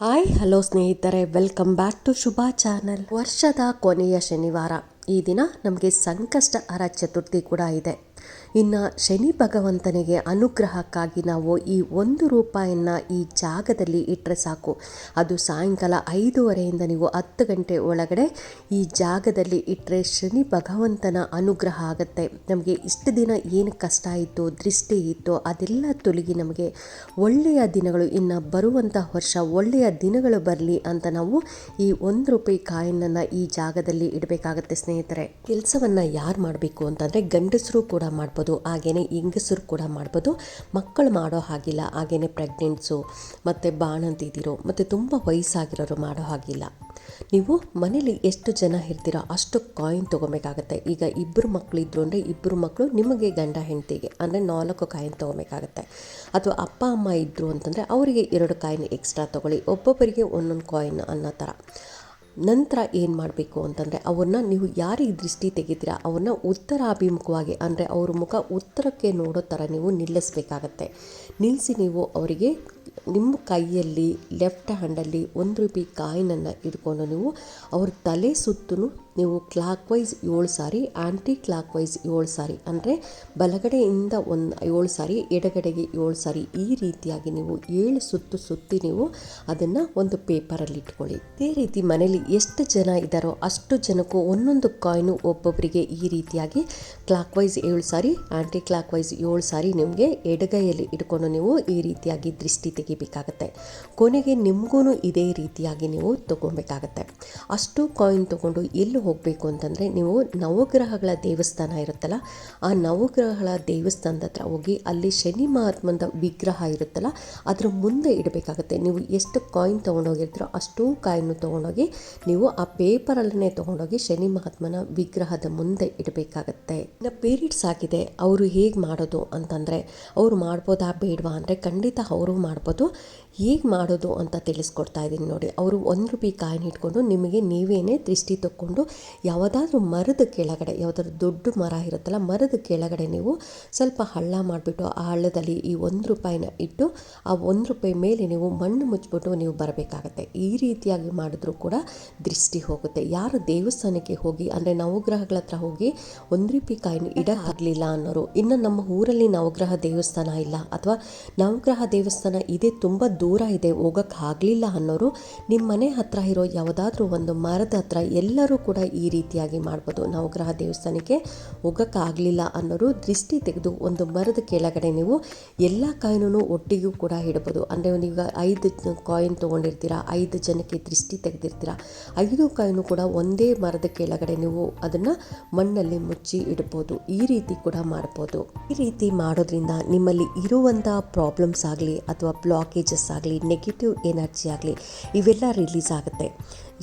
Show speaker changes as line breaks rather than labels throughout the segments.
Hi, hello ಸ್ನೇಹಿತರೆ welcome back to Shubha channel ವರ್ಷದ ಕೊನೆಯ ಶನಿವಾರ. ಈ ದಿನ ನಮಗೆ ಸಂಕಷ್ಟ ಅರ ಚತುರ್ಥಿ ಕೂಡ ಇದೆ. ಇನ್ನು ಶನಿ ಭಗವಂತನಿಗೆ ಅನುಗ್ರಹಕ್ಕಾಗಿ ನಾವು ಈ ಒಂದು ರೂಪಾಯಿಯನ್ನು ಈ ಜಾಗದಲ್ಲಿ ಇಟ್ಟರೆ ಸಾಕು. ಅದು ಸಾಯಂಕಾಲ ಐದೂವರೆಯಿಂದ ನೀವು ಹತ್ತು ಗಂಟೆ ಒಳಗಡೆ ಈ ಜಾಗದಲ್ಲಿ ಇಟ್ಟರೆ ಶನಿ ಭಗವಂತನ ಅನುಗ್ರಹ ಆಗುತ್ತೆ. ನಮಗೆ ಇಷ್ಟು ದಿನ ಏನು ಕಷ್ಟ ಇತ್ತು, ದೃಷ್ಟಿ ಇತ್ತು, ಅದೆಲ್ಲ ತೊಲಗಿ ನಮಗೆ ಒಳ್ಳೆಯ ದಿನಗಳು, ಇನ್ನು ಬರುವಂಥ ವರ್ಷ ಒಳ್ಳೆಯ ದಿನಗಳು ಬರಲಿ ಅಂತ ನಾವು ಈ ಒಂದು ರೂಪಾಯಿ ಕಾಯಿನನ್ನು ಈ ಜಾಗದಲ್ಲಿ ಇಡಬೇಕಾಗತ್ತೆ ಸ್ನೇಹಿತರೆ. ಕೆಲಸವನ್ನು ಯಾರು ಮಾಡಬೇಕು ಅಂತಂದರೆ ಗಂಡಸರು ಕೂಡ ಮಾಡ್ಬೋದು ಹಾಗೆಯೇ ಹೆಂಗಸರು ಕೂಡ ಮಾಡ್ಬೋದು. ಮಕ್ಕಳು ಮಾಡೋ ಹಾಗಿಲ್ಲ ಹಾಗೆಯೇ ಪ್ರೆಗ್ನೆಂಟ್ಸು ಮತ್ತು ಬಾಣಂತಿದಿರೋ ಮತ್ತು ತುಂಬ ವಯಸ್ಸಾಗಿರೋರು ಮಾಡೋ ಹಾಗಿಲ್ಲ. ನೀವು ಮನೇಲಿ ಎಷ್ಟು ಜನ ಇರ್ತೀರೋ ಅಷ್ಟು ಕಾಯಿನ್ ತೊಗೊಬೇಕಾಗತ್ತೆ. ಈಗ ಇಬ್ಬರು ಮಕ್ಕಳು ಇದ್ರು ಅಂದರೆ ಇಬ್ಬರು ಮಕ್ಕಳು ನಿಮಗೆ ಗಂಡ ಹೆಂಡತಿಗೆ, ಅಂದರೆ ನಾಲ್ಕು ಕಾಯಿನ್ ತೊಗೊಬೇಕಾಗತ್ತೆ. ಅಥವಾ ಅಪ್ಪ, ಅಮ್ಮ ಇದ್ದರು ಅಂತಂದರೆ ಅವರಿಗೆ ಎರಡು ಕಾಯಿನ್ ಎಕ್ಸ್ಟ್ರಾ ತೊಗೊಳ್ಳಿ. ಒಬ್ಬೊಬ್ಬರಿಗೆ ಒಂದೊಂದು ಕಾಯಿನ್ ಅನ್ನೋ ಥರ ನಂತರ ಏನು ಮಾಡಬೇಕು ಅಂತಂದರೆ ಅವ್ರನ್ನ ನೀವು ಯಾರಿಗೆ ದೃಷ್ಟಿ ತೆಗಿತೀರಾ, ಅವ್ರನ್ನ ಉತ್ತರಾಭಿಮುಖವಾಗಿ, ಅಂದರೆ ಅವ್ರ ಮುಖ ಉತ್ತರಕ್ಕೆ ನೋಡೋ ಥರ ನೀವು ನಿಲ್ಲಿಸಬೇಕಾಗತ್ತೆ. ನಿಲ್ಲಿಸಿ ನೀವು ಅವರಿಗೆ ನಿಮ್ಮ ಕೈಯಲ್ಲಿ ಲೆಫ್ಟ್ ಹ್ಯಾಂಡಲ್ಲಿ ಒಂದು ರೂಪಾಯಿ ಕಾಯಿನನ್ನು ಇಟ್ಕೊಂಡು ನೀವು ಅವ್ರ ತಲೆ ಸುತ್ತಲೂ ನೀವು ಕ್ಲಾಕ್ ವೈಸ್ ಏಳು ಸಾರಿ ಆ್ಯಂಟಿ ಕ್ಲಾಕ್ ವೈಸ್ ಏಳು ಸಾರಿ ಅಂದರೆ ಬಲಗಡೆಯಿಂದ ಒಂದು ಏಳು ಸಾರಿ, ಎಡಗಡೆಗೆ ಏಳು ಸಾರಿ ಈ ರೀತಿಯಾಗಿ ನೀವು ಏಳು ಸುತ್ತು ಸುತ್ತಿ ನೀವು ಅದನ್ನು ಒಂದು ಪೇಪರಲ್ಲಿ ಇಟ್ಕೊಳ್ಳಿ. ಇದೇ ರೀತಿ ಮನೇಲಿ ಎಷ್ಟು ಜನ ಇದ್ದಾರೋ ಅಷ್ಟು ಜನಕ್ಕೂ ಒಂದೊಂದು ಕಾಯಿನು ಒಬ್ಬೊಬ್ಬರಿಗೆ ಈ ರೀತಿಯಾಗಿ ಕ್ಲಾಕ್ ವೈಸ್ ಏಳು ಸಾರಿ ಆ್ಯಂಟಿ ಕ್ಲಾಕ್ ವೈಸ್ ಏಳು ಸಾರಿ ನಿಮಗೆ ಎಡಗೈಯಲ್ಲಿ ಇಟ್ಕೊಂಡು ನೀವು ಈ ರೀತಿಯಾಗಿ ದೃಷ್ಟಿ ತೆಗಿಬೇಕಾಗತ್ತೆ. ಕೊನೆಗೆ ನಿಮಗೂ ಇದೇ ರೀತಿಯಾಗಿ ನೀವು ತೊಗೊಬೇಕಾಗತ್ತೆ ಅಷ್ಟು ಕಾಯಿನ್ ತೊಗೊಂಡು ಎಲ್ಲಿ ಹೋಗಬೇಕು ಅಂತಂದರೆ ನೀವು ನವಗ್ರಹಗಳ ದೇವಸ್ಥಾನ ಇರುತ್ತಲ್ಲ, ಆ ನವಗ್ರಹಗಳ ದೇವಸ್ಥಾನದ ಹತ್ರ ಹೋಗಿ ಅಲ್ಲಿ ಶನಿ ಮಹಾತ್ಮಂದ ವಿಗ್ರಹ ಇರುತ್ತಲ್ಲ, ಅದರ ಮುಂದೆ ಇಡಬೇಕಾಗತ್ತೆ. ನೀವು ಎಷ್ಟು ಕಾಯಿನ್ ತೊಗೊಂಡೋಗಿರ್ತೀರೋ ಅಷ್ಟು ಕಾಯಿನ್ನು ತೊಗೊಂಡೋಗಿ ನೀವು ಆ ಪೇಪರಲ್ಲೇ ತೊಗೊಂಡೋಗಿ ಶನಿ ಮಹಾತ್ಮನ ವಿಗ್ರಹದ ಮುಂದೆ ಇಡಬೇಕಾಗತ್ತೆ. ಇನ್ನು ಪೀರಿಯಡ್ಸ್ ಆಗಿದೆ, ಅವರು ಹೇಗೆ ಮಾಡೋದು ಅಂತಂದರೆ, ಅವರು ಮಾಡ್ಬೋದಾ ಬೇಡವಾ ಅಂದರೆ ಖಂಡಿತ ಅವರು ಮಾಡ್ಬೋದು. ಹೇಗೆ ಮಾಡೋದು ಅಂತ ತಿಳಿಸ್ಕೊಡ್ತಾ ಇದ್ದೀನಿ ನೋಡಿ, ಅವರು ಒಂದು ರೂಪಾಯಿ ಕಾಯಿನ್ ಇಟ್ಕೊಂಡು ನಿಮಗೆ ನೀವೇನೇ ದೃಷ್ಟಿ ತಕ್ಕೊಂಡು ಯಾವುದಾದ್ರೂ ಮರದ ಕೆಳಗಡೆ, ಯಾವುದಾದ್ರೂ ದೊಡ್ಡ ಮರ ಇರುತ್ತಲ್ಲ, ಮರದ ಕೆಳಗಡೆ ನೀವು ಸ್ವಲ್ಪ ಹಳ್ಳ ಮಾಡಿಬಿಟ್ಟು ಆ ಹಳ್ಳದಲ್ಲಿ ಈ ಒಂದು ರೂಪಾಯಿನ ಇಟ್ಟು ಆ ಒಂದು ರೂಪಾಯಿ ಮೇಲೆ ನೀವು ಮಣ್ಣು ಮುಚ್ಚಿಬಿಟ್ಟು ನೀವು ಬರಬೇಕಾಗತ್ತೆ. ಈ ರೀತಿಯಾಗಿ ಮಾಡಿದ್ರೂ ಕೂಡ ದೃಷ್ಟಿ ಹೋಗುತ್ತೆ. ಯಾರು ದೇವಸ್ಥಾನಕ್ಕೆ ಹೋಗಿ, ಅಂದರೆ ನವಗ್ರಹಗಳ ಹತ್ರ ಹೋಗಿ ಒಂದು ರೂಪಾಯಿ ಕಾಯಿನ ಇಡ ಆಗಲಿಲ್ಲ ಅನ್ನೋರು, ಇನ್ನು ನಮ್ಮ ಊರಲ್ಲಿ ನವಗ್ರಹ ದೇವಸ್ಥಾನ ಇಲ್ಲ ಅಥವಾ ನವಗ್ರಹ ದೇವಸ್ಥಾನ ಇದೆ, ತುಂಬ ದೂರ ಇದೆ, ಹೋಗೋಕ್ಕಾಗಲಿಲ್ಲ ಅನ್ನೋರು ನಿಮ್ಮ ಮನೆ ಹತ್ರ ಇರೋ ಯಾವುದಾದ್ರೂ ಒಂದು ಮರದ ಹತ್ರ ಎಲ್ಲರೂ ಕೂಡ ಈ ರೀತಿಯಾಗಿ ಮಾಡ್ಬೋದು. ನವಗ್ರಹ ದೇವಸ್ಥಾನಕ್ಕೆ ಹೋಗೋಕ್ಕಾಗಲಿಲ್ಲ ಅನ್ನೋರು ದೃಷ್ಟಿ ತೆಗೆದು ಒಂದು ಮರದ ಕೆಳಗಡೆ ನೀವು ಎಲ್ಲ ಕಾಯಿನೂ ಒಟ್ಟಿಗೂ ಕೂಡ ಇಡ್ಬೋದು. ಅಂದರೆ ಈಗ ಐದು ಕಾಯಿನ್ ತೊಗೊಂಡಿರ್ತೀರಾ, ಐದು ಜನಕ್ಕೆ ದೃಷ್ಟಿ ತೆಗೆದಿರ್ತೀರಾ, ಐದು ಕಾಯಿನು ಕೂಡ ಒಂದೇ ಮರದ ಕೆಳಗಡೆ ನೀವು ಅದನ್ನು ಮಣ್ಣಲ್ಲಿ ಮುಚ್ಚಿ ಇಡ್ಬೋದು. ಈ ರೀತಿ ಕೂಡ ಮಾಡ್ಬೋದು. ಈ ರೀತಿ ಮಾಡೋದ್ರಿಂದ ನಿಮ್ಮಲ್ಲಿ ಇರುವಂಥ ಪ್ರಾಬ್ಲಮ್ಸ್ ಆಗಲಿ ಅಥವಾ ಬ್ಲಾಕೇಜಸ್ ಆಗಲಿ ನೆಗೆಟಿವ್ ಎನರ್ಜಿ ಆಗಲಿ, ಇವೆಲ್ಲ ರಿಲೀಸ್ ಆಗುತ್ತೆ.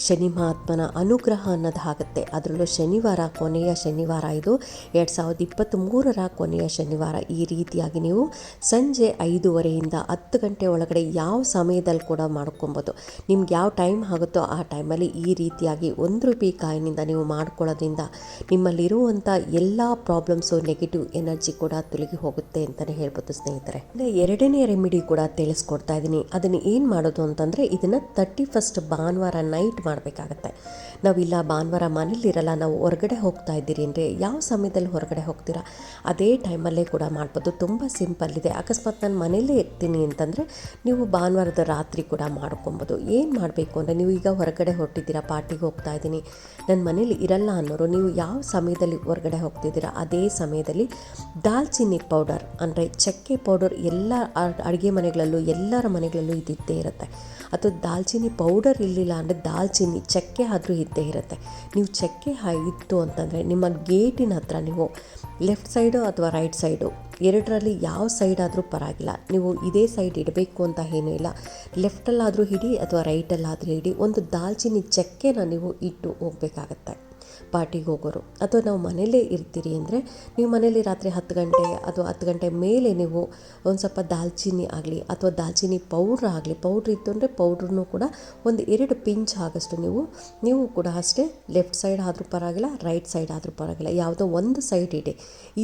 ಶನಿ ಮಹಾತ್ಮನ ಅನುಗ್ರಹ ಅನ್ನೋದಾಗುತ್ತೆ ಅದರಲ್ಲೂ ಶನಿವಾರ, ಕೊನೆಯ ಶನಿವಾರ ಇದು. ಎರಡು ಸಾವಿರದ ಇಪ್ಪತ್ತ್ಮೂರರ ಕೊನೆಯ ಶನಿವಾರ ಈ ರೀತಿಯಾಗಿ ನೀವು ಸಂಜೆ ಐದೂವರೆಯಿಂದ ಹತ್ತು ಗಂಟೆ ಒಳಗಡೆ ಯಾವ ಸಮಯದಲ್ಲಿ ಕೂಡ ಮಾಡ್ಕೊಬೋದು. ನಿಮ್ಗೆ ಯಾವ ಟೈಮ್ ಆಗುತ್ತೋ ಆ ಟೈಮಲ್ಲಿ ಈ ರೀತಿಯಾಗಿ ಒಂದು ರೂಪಾಯಿ ಕಾಯಿನಿಂದ ನೀವು ಮಾಡ್ಕೊಳ್ಳೋದ್ರಿಂದ ನಿಮ್ಮಲ್ಲಿರುವಂಥ ಎಲ್ಲ ಪ್ರಾಬ್ಲಮ್ಸು, ನೆಗೆಟಿವ್ ಎನರ್ಜಿ ಕೂಡ ತೊಲಗಿ ಹೋಗುತ್ತೆ ಅಂತಲೇ ಹೇಳ್ಬೋದು ಸ್ನೇಹಿತರೆ. ಎರಡನೇ ರೆಮಿಡಿ ಕೂಡ ತಿಳಿಸ್ಕೊಡ್ತಾ ಇದ್ದೀನಿ. ಅದನ್ನು ಏನು ಮಾಡೋದು ಅಂತಂದರೆ ಇದನ್ನು ತರ್ಟಿ ಫಸ್ಟ್ ಭಾನುವಾರ ನೈಟ್ ಮಾಡಬೇಕಾಗತ್ತೆ. ನಾವಿಲ್ಲ ಭಾನುವಾರ ಮನೇಲಿರಲ್ಲ ನಾವು ಹೊರಗಡೆ ಹೋಗ್ತಾ ಇದ್ದೀರಿ ಅಂದರೆ ಯಾವ ಸಮಯದಲ್ಲಿ ಹೊರಗಡೆ ಹೋಗ್ತೀರಾ? ಅದೇ ಟೈಮಲ್ಲೇ ಕೂಡ ಮಾಡ್ಬೋದು. ತುಂಬ ಸಿಂಪಲ್ ಇದೆ. ಅಕಸ್ಮಾತ್ ನಾನು ಮನೇಲೇ ಇರ್ತೀನಿ ಅಂತಂದರೆ ನೀವು ಭಾನುವಾರದ ರಾತ್ರಿ ಕೂಡ ಮಾಡ್ಕೊಬೋದು. ಏನು ಮಾಡಬೇಕು ಅಂದರೆ ನೀವು ಈಗ ಹೊರಗಡೆ ಹೊರಟಿದ್ದೀರಾ ಪಾರ್ಟಿಗೆ ಹೋಗ್ತಾ ಇದ್ದೀನಿ ನನ್ನ ಮನೇಲಿ ಇರಲ್ಲ ಅನ್ನೋರು ನೀವು ಯಾವ ಸಮಯದಲ್ಲಿ ಹೊರಗಡೆ ಹೋಗ್ತಿದ್ದೀರಾ, ಅದೇ ಸಮಯದಲ್ಲಿ ದಾಲ್ಚಿನ್ನಿ ಪೌಡರ್ ಅಂದರೆ ಚಕ್ಕೆ ಪೌಡರ್ ಎಲ್ಲ ಅಡುಗೆ ಮನೆಗಳಲ್ಲೂ, ಎಲ್ಲರ ಮನೆಗಳಲ್ಲೂ ಇದ್ದಿದ್ದೇ ಇರುತ್ತೆ. ಅಥವಾ ದಾಲ್ಚಿನ್ನಿ ಪೌಡರ್ ಇರಲಿಲ್ಲ ಅಂದರೆ ದಾಲ್ಚಿನ್ನಿ ಚಕ್ಕೆ ಆದರೂ ಇದ್ದೇ ಇರುತ್ತೆ. ನೀವು ಚಕ್ಕೆ ಇತ್ತು ಅಂತಂದರೆ ನಿಮ್ಮ ಗೇಟಿನ ಹತ್ರ ನೀವು ಲೆಫ್ಟ್ ಸೈಡು ಅಥವಾ ರೈಟ್ ಸೈಡು ಎರಡರಲ್ಲಿ ಯಾವ ಸೈಡ್ ಆದರೂ ಪರವಾಗಿಲ್ಲ. ನೀವು ಇದೇ ಸೈಡ್ ಇಡಬೇಕು ಅಂತ ಏನೂ ಇಲ್ಲ. ಲೆಫ್ಟಲ್ಲಾದರೂ ಹಿಡಿ ಅಥವಾ ರೈಟಲ್ಲಾದರೂ ಹಿಡಿ ಒಂದು ದಾಲ್ಚಿನ್ನಿ ಚಕ್ಕೆನ ನೀವು ಇಟ್ಟು ಹೋಗಬೇಕಾಗತ್ತೆ. ಪಾರ್ಟಿಗೆ ಹೋಗೋರು. ಅಥವಾ ನಾವು ಮನೇಲೇ ಇರ್ತೀರಿ ಅಂದರೆ ನೀವು ಮನೇಲಿ ರಾತ್ರಿ ಹತ್ತು ಗಂಟೆ ಅಥವಾ ಹತ್ತು ಗಂಟೆ ಮೇಲೆ ನೀವು ಒಂದು ಸ್ವಲ್ಪ ದಾಲ್ಚಿನ್ನಿ ಆಗಲಿ ಅಥವಾ ದಾಲ್ಚಿನ್ನಿ ಪೌಡ್ರ್ ಆಗಲಿ, ಪೌಡ್ರ್ ಇತ್ತು ಅಂದರೆ ಪೌಡ್ರನ್ನು ಕೂಡ ಒಂದು ಎರಡು ಪಿಂಚ್ ಆಗಷ್ಟು ನೀವು ನೀವು ಕೂಡ ಅಷ್ಟೇ ಲೆಫ್ಟ್ ಸೈಡ್ ಆದರೂ ಪರವಾಗಿಲ್ಲ, ರೈಟ್ ಸೈಡ್ ಆದರೂ ಪರವಾಗಿಲ್ಲ. ಯಾವುದೋ ಒಂದು ಸೈಡ್ ಇಡಿ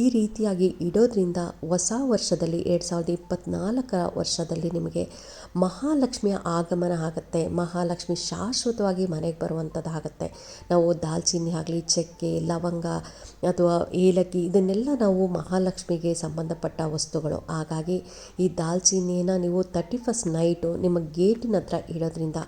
ಈ ರೀತಿಯಾಗಿ ಇಡೋದ್ರಿಂದ ಹೊಸ ವರ್ಷದಲ್ಲಿ, ಎರಡು ಸಾವಿರದ ಇಪ್ಪತ್ತ್ನಾಲ್ಕರ ವರ್ಷದಲ್ಲಿ ನಿಮಗೆ ಮಹಾಲಕ್ಷ್ಮಿಯ ಆಗಮನ ಆಗುತ್ತೆ. ಮಹಾಲಕ್ಷ್ಮಿ ಶಾಶ್ವತವಾಗಿ ಮನೆಗೆ ಬರುವಂಥದ್ದಾಗುತ್ತೆ ನಾವು ದಾಲ್ಚಿನ್ನಿ ಆಗಲಿ ಚಕ್ಕೆ, ಲವಂಗ ಅಥವಾ ಏಲಕ್ಕಿ ಇದನ್ನೆಲ್ಲ ನಾವು ಮಹಾಲಕ್ಷ್ಮಿಗೆ ಸಂಬಂಧಪಟ್ಟ ವಸ್ತುಗಳು. ಹಾಗಾಗಿ ಈ ದಾಲ್ಚಿನ್ನಿನ ನೀವು ತರ್ಟಿ ಫಸ್ಟ್ ನೈಟು ನಿಮ್ಮ ಗೇಟಿನ ಹತ್ರ ಇಡೋದ್ರಿಂದ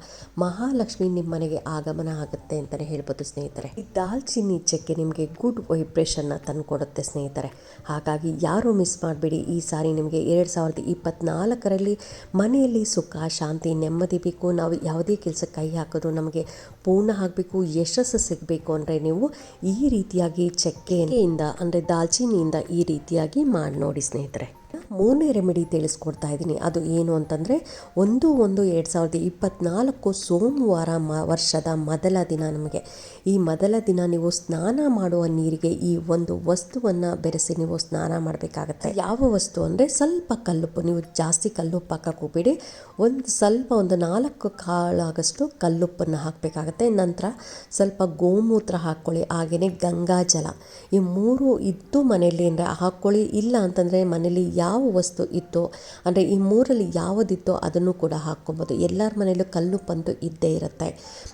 ಮಹಾಲಕ್ಷ್ಮಿ ನಿಮ್ಮ ಮನೆಗೆ ಆಗಮನ ಆಗುತ್ತೆ ಅಂತಲೇ ಹೇಳ್ಬೋದು ಸ್ನೇಹಿತರೆ. ಈ ದಾಲ್ಚಿನ್ನಿ ಚಕ್ಕೆ ನಿಮಗೆ ಗುಡ್ ವೈಬ್ರೇಷನ್ನ ತಂದುಕೊಡುತ್ತೆ ಸ್ನೇಹಿತರೆ. ಹಾಗಾಗಿ ಯಾರೂ ಮಿಸ್ ಮಾಡಬೇಡಿ. ಈ ಸಾರಿ ನಿಮಗೆ ಎರಡು ಸಾವಿರದ ಇಪ್ಪತ್ತ್ನಾಲ್ಕರಲ್ಲಿ ಮನೆಯಲ್ಲಿ ಸುಖ, ಶಾಂತಿ, ನೆಮ್ಮದಿ ಬೇಕು. ನಾವು ಯಾವುದೇ ಕೆಲಸ ಕೈ ಹಾಕಿದ್ರು ನಮಗೆ ಪೂರ್ಣ ಆಗಬೇಕು, ಯಶಸ್ಸು ಸಿಗಬೇಕು ಅಂದರೆ ನೀವು ಈ ರೀತಿಯಾಗಿ ಚಕ್ಕೆಯಿಂದ ಅಂದರೆ ದಾಲ್ಚಿನ್ನಿಯಿಂದ ಈ ರೀತಿಯಾಗಿ ಮಾಡಿ ನೋಡಿ ಸ್ನೇಹಿತರೆ. ಮೂರನೇ ರೆಮಿಡಿ ತಿಳಿಸ್ಕೊಡ್ತಾ ಇದ್ದೀನಿ. ಅದು ಏನು ಅಂತಂದರೆ, ಒಂದು ಒಂದು ಎರಡು ಸಾವಿರದ ಇಪ್ಪತ್ನಾಲ್ಕು ಸೋಮವಾರ ಮ, ವರ್ಷದ ಮೊದಲ ದಿನ ನಮಗೆ. ಈ ಮೊದಲ ದಿನ ನೀವು ಸ್ನಾನ ಮಾಡುವ ನೀರಿಗೆ ಈ ಒಂದು ವಸ್ತುವನ್ನು ಬೆರೆಸಿ ನೀವು ಸ್ನಾನ ಮಾಡಬೇಕಾಗತ್ತೆ. ಯಾವ ವಸ್ತು ಅಂದರೆ, ಸ್ವಲ್ಪ ಕಲ್ಲುಪ್ಪು, ನೀವು ಜಾಸ್ತಿ ಕಲ್ಲುಪ್ಪು ಹಾಕಕ್ಕೆ ಹೋಗ್ಬೇಡಿ. ಒಂದು ಸ್ವಲ್ಪ, ಒಂದು ನಾಲ್ಕು ಕಾಳಾಗಷ್ಟು ಕಲ್ಲುಪ್ಪನ್ನು ಹಾಕಬೇಕಾಗತ್ತೆ. ನಂತರ ಸ್ವಲ್ಪ ಗೋಮೂತ್ರ ಹಾಕ್ಕೊಳ್ಳಿ ಹಾಗೆಯೇ ಗಂಗಾಜಲ ಈ ಮೂರು ಇದ್ದು ಮನೆಯಲ್ಲಿ ಅಂದರೆ ಹಾಕ್ಕೊಳ್ಳಿ, ಇಲ್ಲ ಅಂತಂದರೆ ಮನೇಲಿ ಯಾವ ವಸ್ತು ಇತ್ತೋ, ಅಂದರೆ ಈ ಮೂರಲ್ಲಿ ಯಾವುದಿತ್ತೋ ಅದನ್ನು ಕೂಡ ಹಾಕ್ಕೊಬೋದು. ಎಲ್ಲರ ಮನೆಯಲ್ಲೂ ಕಲ್ಲುಪ್ಪಂತೂ ಇದ್ದೇ ಇರುತ್ತೆ.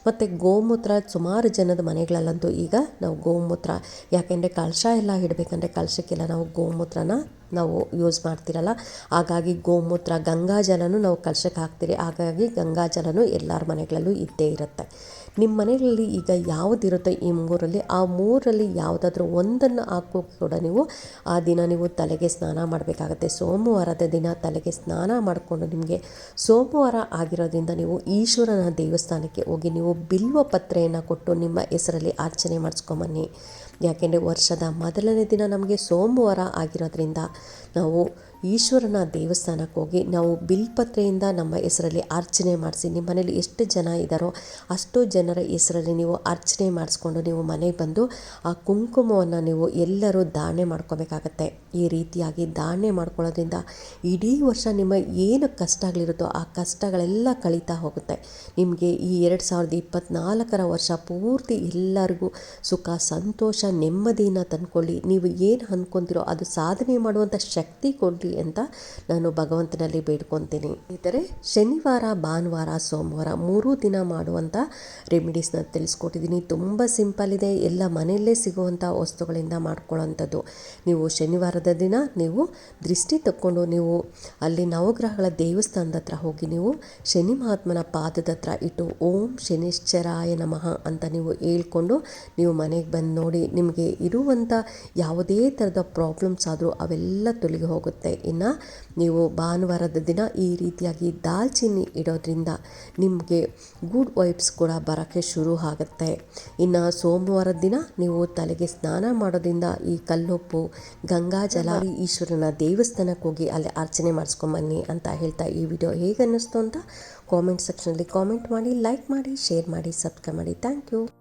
ಮತ್ತು ಗೋಮೂತ್ರ ಸುಮಾರು ಜನದ ಮನೆಗಳಲ್ಲಂತೂ ಈಗ ನಾವು ಗೋಮೂತ್ರ, ಯಾಕೆಂದರೆ ಕಳಶ ಎಲ್ಲ ಇಡಬೇಕಂದ್ರೆ ಕಳಶಕ್ಕೆಲ್ಲ ನಾವು ಗೋಮೂತ್ರನ ನಾವು ಯೂಸ್ ಮಾಡ್ತಿರಲ್ಲ. ಹಾಗಾಗಿ ಗೋಮೂತ್ರ ಗಂಗಾಜಲನೂ ನಾವು ಕಲಶಕ್ಕೆ ಹಾಕ್ತೀರಿ. ಹಾಗಾಗಿ ಗಂಗಾಜಲನೂ ಎಲ್ಲರ ಮನೆಗಳಲ್ಲೂ ಇದ್ದೇ ಇರುತ್ತೆ. ನಿಮ್ಮ ಮನೆಗಳಲ್ಲಿ ಈಗ ಯಾವುದಿರುತ್ತೆ ಈ ಮೂರಲ್ಲಿ? ಆ ಮೂರಲ್ಲಿ ಯಾವುದಾದ್ರೂ ಒಂದನ್ನು ಹಾಕೋ ಕೂಡ ನೀವು ಆ ದಿನ ನೀವು ತಲೆಗೆ ಸ್ನಾನ ಮಾಡಬೇಕಾಗತ್ತೆ. ಸೋಮವಾರದ ದಿನ ತಲೆಗೆ ಸ್ನಾನ ಮಾಡಿಕೊಂಡು ನಿಮಗೆ ಸೋಮವಾರ ಆಗಿರೋದ್ರಿಂದ ನೀವು ಈಶ್ವರನ ದೇವಸ್ಥಾನಕ್ಕೆ ಹೋಗಿ ನೀವು ಬಿಲ್ವ ಪತ್ರೆಯನ್ನು ಕೊಟ್ಟು ನಿಮ್ಮ ಹೆಸರಲ್ಲಿ ಅರ್ಚನೆ ಮಾಡಿಸ್ಕೊಂಬನ್ನಿ. ಯಾಕೆಂದರೆ ವರ್ಷದ ಮೊದಲನೇ ದಿನ ನಮಗೆ ಸೋಮವಾರ ಆಗಿರೋದ್ರಿಂದ ನಾವು ಈಶ್ವರನ ದೇವಸ್ಥಾನಕ್ಕೆ ಹೋಗಿ ನಾವು ಬಿಲ್ಪತ್ರೆಯಿಂದ ನಮ್ಮ ಹೆಸರಲ್ಲಿ ಅರ್ಚನೆ ಮಾಡಿಸಿ ನಿಮ್ಮ ಮನೇಲಿ ಎಷ್ಟು ಜನ ಇದ್ದಾರೋ ಅಷ್ಟು ಜನರ ಹೆಸರಲ್ಲಿ ನೀವು ಅರ್ಚನೆ ಮಾಡಿಸ್ಕೊಂಡು ನೀವು ಮನೆಗೆ ಬಂದು ಆ ಕುಂಕುಮವನ್ನು ನೀವು ಎಲ್ಲರೂ ದಾಣೆ ಮಾಡ್ಕೋಬೇಕಾಗತ್ತೆ. ಈ ರೀತಿಯಾಗಿ ದಾಣೆ ಮಾಡ್ಕೊಳ್ಳೋದ್ರಿಂದ ಇಡೀ ವರ್ಷ ನಿಮ್ಮ ಏನು ಕಷ್ಟಗಳಿರುತ್ತೋ ಆ ಕಷ್ಟಗಳೆಲ್ಲ ಕಳೀತಾ ಹೋಗುತ್ತೆ. ನಿಮಗೆ ಈ ಎರಡು ಸಾವಿರದ ಇಪ್ಪತ್ತ್ನಾಲ್ಕರ ವರ್ಷ ಪೂರ್ತಿ ಎಲ್ಲರಿಗೂ ಸುಖ, ಸಂತೋಷ ನೆಮ್ಮದಿನ ತಂದ್ಕೊಳ್ಳಿ. ನೀವು ಏನು ಅಂದ್ಕೊತಿರೋ ಅದು ಸಾಧನೆ ಮಾಡುವಂಥ ಶಕ್ತಿ ಕೊಡಲಿ. ಅಂತ ನಾನು ಭಗವಂತನಲ್ಲಿ ಬೇಡ್ಕೊತೀನಿ. ಇದ್ದರೆ ಶನಿವಾರ, ಭಾನುವಾರ, ಸೋಮವಾರ ಮೂರೂ ದಿನ ಮಾಡುವಂಥ ರೆಮಿಡೀಸ್ನ ತಿಳಿಸ್ಕೊಟ್ಟಿದ್ದೀನಿ. ತುಂಬ ಸಿಂಪಲ್ ಇದೆ. ಎಲ್ಲ ಮನೆಯಲ್ಲೇ ಸಿಗುವಂಥ ವಸ್ತುಗಳಿಂದ ಮಾಡ್ಕೊಳ್ಳೋವಂಥದ್ದು. ನೀವು ಶನಿವಾರದ ದಿನ ನೀವು ದೃಷ್ಟಿ ತಕ್ಕೊಂಡು ನೀವು ಅಲ್ಲಿ ನವಗ್ರಹಗಳ ದೇವಸ್ಥಾನದ ಹತ್ರ ಹೋಗಿ ನೀವು ಶನಿ ಮಹಾತ್ಮನ ಪಾದದ ಹತ್ರ ಇಟ್ಟು ಓಂ ಶನಿಶ್ಚರಾಯ ನಮಃ ಅಂತ ನೀವು ಹೇಳ್ಕೊಂಡು ನೀವು ಮನೆಗೆ ಬಂದು ನೋಡಿ ನಿಮಗೆ ಇರುವಂಥ ಯಾವುದೇ ಥರದ ಪ್ರಾಬ್ಲಮ್ಸ್ ಆದರೂ ಅವೆಲ್ಲ ತೊಲಗಿ ಹೋಗುತ್ತೆ. ಇನ್ನು ನೀವು ಭಾನುವಾರದ ದಿನ ಈ ರೀತಿಯಾಗಿ ದಾಲ್ಚಿನ್ನಿ ಇಡೋದ್ರಿಂದ ನಿಮಗೆ ಗುಡ್ ವೈಬ್ಸ್ ಕೂಡ ಬರೋಕ್ಕೆ ಶುರು ಆಗುತ್ತೆ. ಇನ್ನು ಸೋಮವಾರದ ದಿನ ನೀವು ತಲೆಗೆ ಸ್ನಾನ ಮಾಡೋದ್ರಿಂದ ಈ ಕಲ್ಲುಪ್ಪು ಗಂಗಾಜಲ ಈಶ್ವರನ ದೇವಸ್ಥಾನಕ್ಕೆ ಹೋಗಿ ಅಲ್ಲಿ ಅರ್ಚನೆ ಮಾಡಿಸ್ಕೊಂಬನ್ನಿ ಅಂತ ಹೇಳ್ತಾ ಈ ವಿಡಿಯೋ ಹೇಗೆ ಅನ್ನಿಸ್ತು ಅಂತ ಕಾಮೆಂಟ್ ಸೆಕ್ಷನಲ್ಲಿ ಕಾಮೆಂಟ್ ಮಾಡಿ ಲೈಕ್ ಮಾಡಿ ಶೇರ್ ಮಾಡಿ ಸಬ್ಸ್ಕ್ರೈಬ್ ಮಾಡಿ. Thank you